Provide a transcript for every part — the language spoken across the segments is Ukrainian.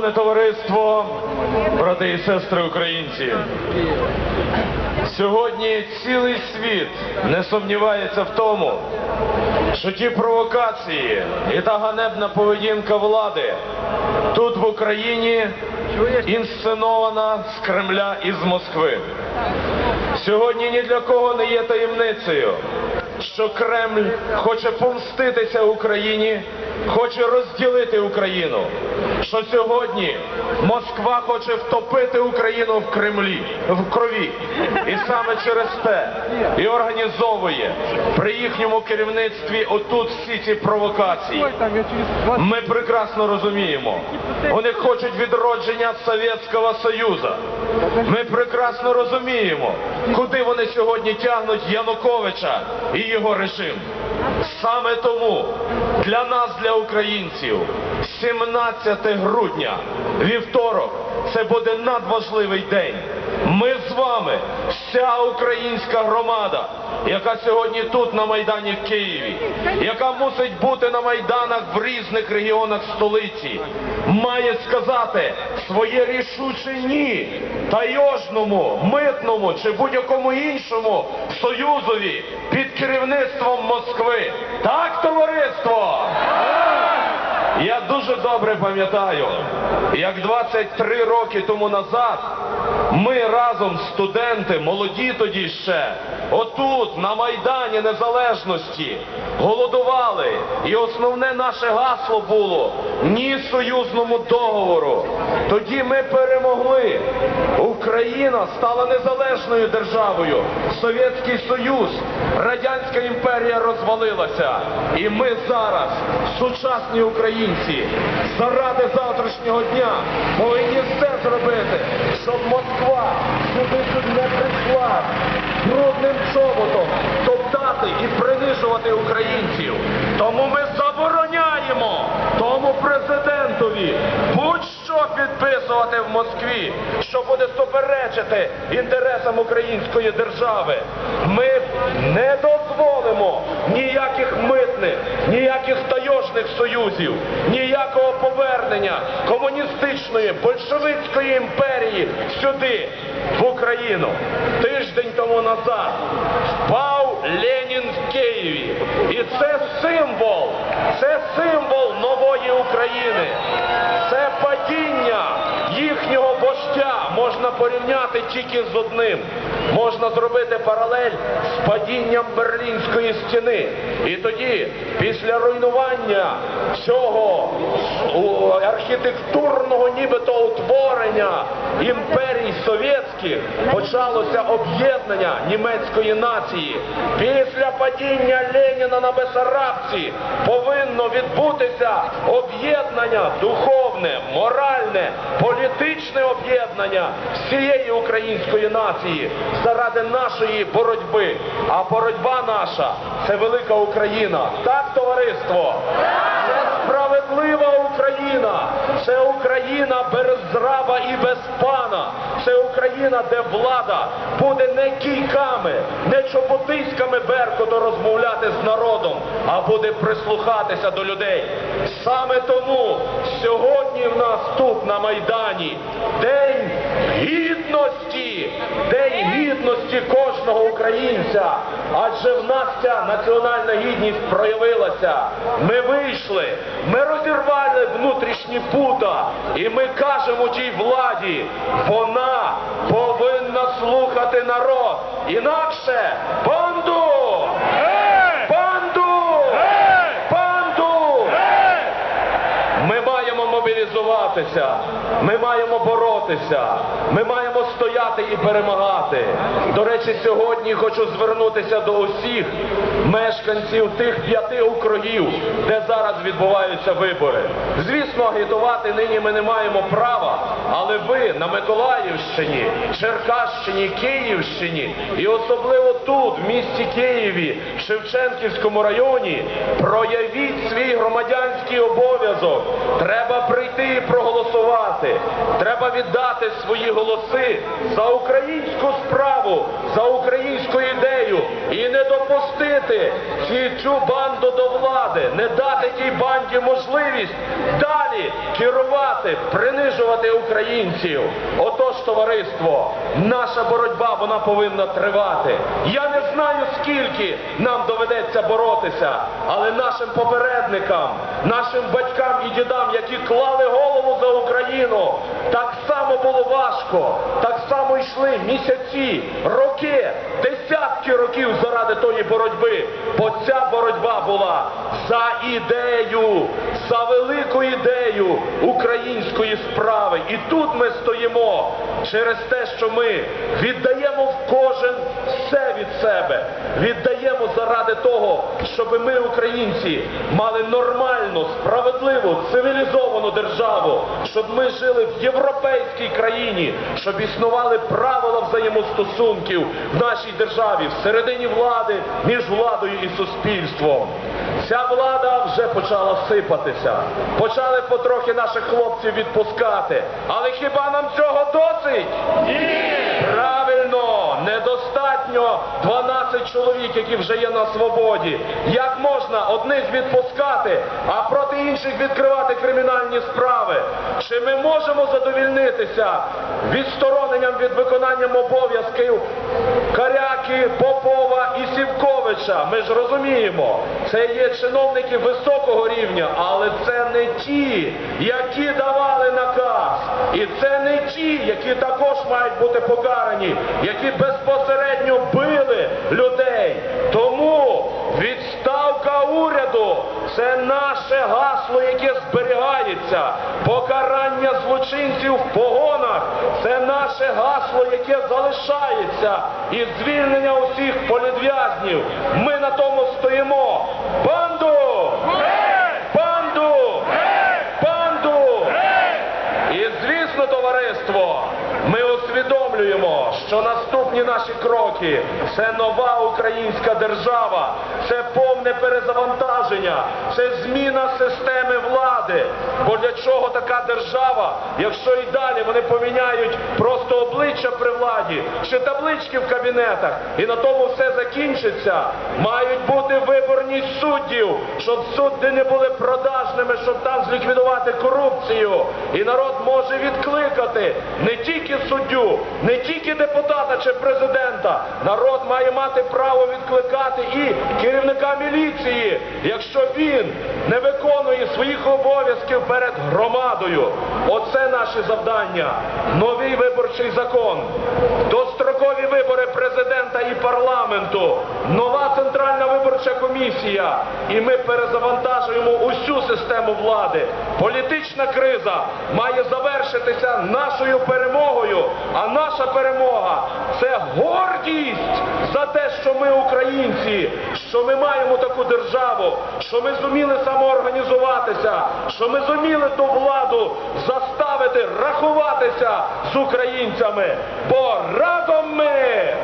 Шановне товариство, брати і сестри українці, сьогодні цілий світ не сумнівається в тому, що ті провокації і та ганебна поведінка влади тут в Україні інсценована з Кремля і з Москви. Сьогодні ні для кого не є таємницею, що Кремль хоче помститися Україні, хоче розділити Україну. Що сьогодні Москва хоче втопити Україну в Кремлі, в крові. І саме через те і організовує при їхньому керівництві отут всі ці провокації. Ой, там я через 20 Ми прекрасно розуміємо. Вони хочуть відродження Совєтського Союзу. Ми прекрасно розуміємо, куди вони сьогодні тягнуть Януковича і його режим. Саме тому для нас, для українців, 17 грудня, вівторок, це буде надважливий день. Ми з вами, вся українська громада, яка сьогодні тут на Майдані в Києві, яка мусить бути на майданах в різних регіонах столиці, має сказати своє рішуче ні тайожному, митному чи будь-якому іншому союзові під керівництвом Москви. Так, товариство? Я дуже добре пам'ятаю, як 23 роки тому назад ми разом студенти, молоді тоді ще, отут, на Майдані Незалежності, голодували. І основне наше гасло було ні союзному договору. Тоді ми перемогли. Україна стала незалежною державою. Совєтський Союз, Радянська імперія розвалилася. І ми зараз, сучасні українці, заради завтрашнього дня повинні все зробити, щоб Москва сюди не прийшла брудним чоботом топтати і принижувати українців. Тому ми забороняємо тому президентові будь-що підписувати в Москві, що буде суперечити інтересам української держави. Ми не дозволимо ніяких митних, ніяких тайожних союзів, ніякого повернення комуністичної большевицької імперії сюди, в Україну. Тиждень тому назад впав Ленін в Києві. І це символ, це символ нової України. Це падіння їхнього вождя порівняти тільки з одним. Можна зробити паралель з падінням Берлінської стіни. І тоді, після руйнування цього архітектурного нібито утворення імперій совєтських, почалося об'єднання німецької нації. Після падіння Леніна на Бесарабці повинно відбутися об'єднання духовне, моральне, політичне об'єднання всієї української нації заради нашої боротьби. А боротьба наша це велика Україна. Так, товариство? Це справедлива Україна. Це Україна без зраба і без пана. Це Україна, де влада буде не кійками, не чоботиськами Беркуту розмовляти з народом, а буде прислухатися до людей. Саме тому сьогодні в нас тут на Майдані День гідності, День гідності кожного українця. Адже в нас ця національна гідність проявилася. Ми вийшли, ми розірвали внутрішні пута, і ми кажемо тій владі, вона повинна слухати народ. Інакше банду! Банду! Банду! Ми маємо мобілізуватися, ми маємо боротися, ми маємо стояти і перемагати. До речі, сьогодні хочу звернутися до усіх мешканців тих п'яти округів, де зараз відбуваються вибори. Звісно, агітувати нині ми не маємо права, але ви на Миколаївщині, Черкащині, Київщині і особливо тут, в місті Києві, в Шевченківському районі, проявіть свій громадянський обов'язок. Треба прийти і проголосувати. Треба віддати свої голоси за українську справу, за українську ідею і не допустити цю банду до влади, не дати тій банді можливість далі керувати, принижувати українців. Отож, товариство, наша боротьба вона повинна тривати. Я не знаю, скільки нам доведеться боротися, але нашим попередникам, нашим батькам і дідам, які клали голову за Україну, так само було важко, так само йшли місяці, роки, десятки років заради тої боротьби. Бо ця боротьба була за ідею, за велику ідею української справи. І тут ми стоїмо через те, що ми віддаємо в кожен все від себе, віддаємо заради того, щоб ми, українці, мали нормальну, справедливу, цивілізовану державу, щоб ми жили в європейській країні, щоб існували правила взаємостосунків в нашій державі, всередині влади, між владою і суспільством. Ця влада вже почала сипатися. Почали потрохи наших хлопців відпускати. Але хіба нам цього досить? Ні! Правильно, недостатньо 12 чоловік, які вже є на свободі. Як можна одних відпускати, а проти інших відкривати кримінальні справи? Чи ми можемо задовільнитися відстороненням від виконанням обов'язків Каряки, Попова і Сівковича? Ми ж розуміємо, це є чиновники високого рівня, але це не ті, які давали наказ. І це не ті, які також мають бути покарані, які безпосередньо били людей. Тому відставка уряду це наше гасло, яке зберігається. Покарання злочинців в погонах це наше гасло, яке залишається. І звільнення усіх політв'язнів. Ми на тому стоїмо. Банду! Банду! І звісно, товариство, ми усвідомлюємо, що наступні наші кроки це нова українська держава, це повне перезавантаження, це зміна системи влади. Бо для чого така держава, якщо і далі вони поміняють просто обличчя при владі чи таблички в кабінетах, і на тому все закінчиться, мають бути виборність суддів, щоб судді не були продажними, щоб там зліквідувати корупцію. І народ може відкликати не тільки суддю, не тільки депутата чи президента. Народ має мати право відкликати і керівника міліції, якщо він не виконує своїх обов'язків перед громадою. Оце наше завдання. Новий виборчий закон, дострокові вибори президента і парламенту, нова виборча комісія. І ми перезавантажуємо усю систему влади. Політична криза має завершитися нашою перемогою. А наша перемога це гордість за те, що ми українці, що ми маємо таку державу, що ми зуміли самоорганізуватися, що ми зуміли ту владу заставити рахуватися з українцями. Бо разом ми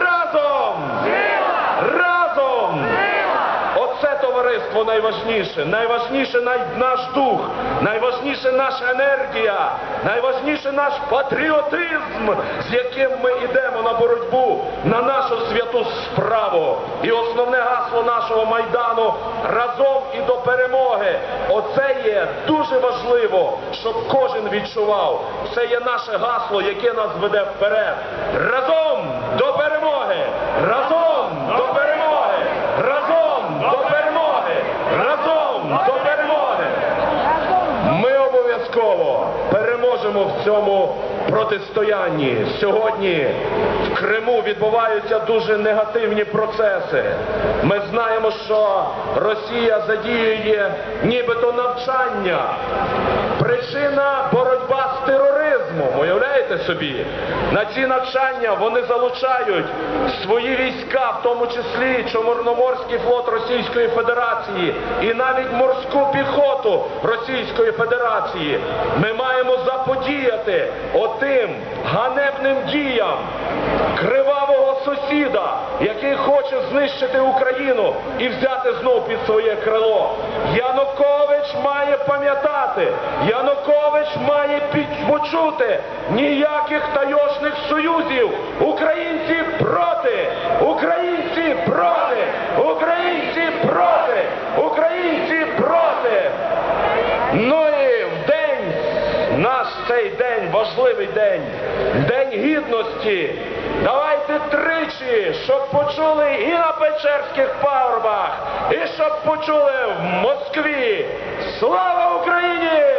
разом разом Оце товариство найважніше. Найважніше най- наш дух, найважніше наша енергія, найважніше наш патріотизм, з яким ми йдемо на боротьбу на нашу святу справу. І основне гасло нашого майдану разом і до перемоги. Оце є дуже важливо, щоб кожен відчував. Це є наше гасло, яке нас веде вперед. Разом до перемоги! Разом до перемоги! Разом до перемоги! Разом до перемоги! Ми обов'язково переможемо в цьому протистоянні. Сьогодні в Криму відбуваються дуже негативні процеси. Ми знаємо, що Росія задіює нібито навчання. Причина боротьба з тероризмом. Уявляєте собі? На ці навчання вони залучають свої війська, в тому числі Чорноморський флот Російської Федерації і навіть морську піхоту Російської Федерації. Ми маємо заподіяти отим ганебним діям кривавого сусіда, який хоче знищити Україну і взяти знов під своє крило. Янукович має пам'ятати, Янукович має почути ніяких тайошних союзів. Українці проти! Українці проти! Українці проти! Українці проти! Ну і в день, наш цей день, важливий день, День гідності. Тричі, щоб почули і на Печерських пагорбах, і щоб почули в Москві. Слава Україні!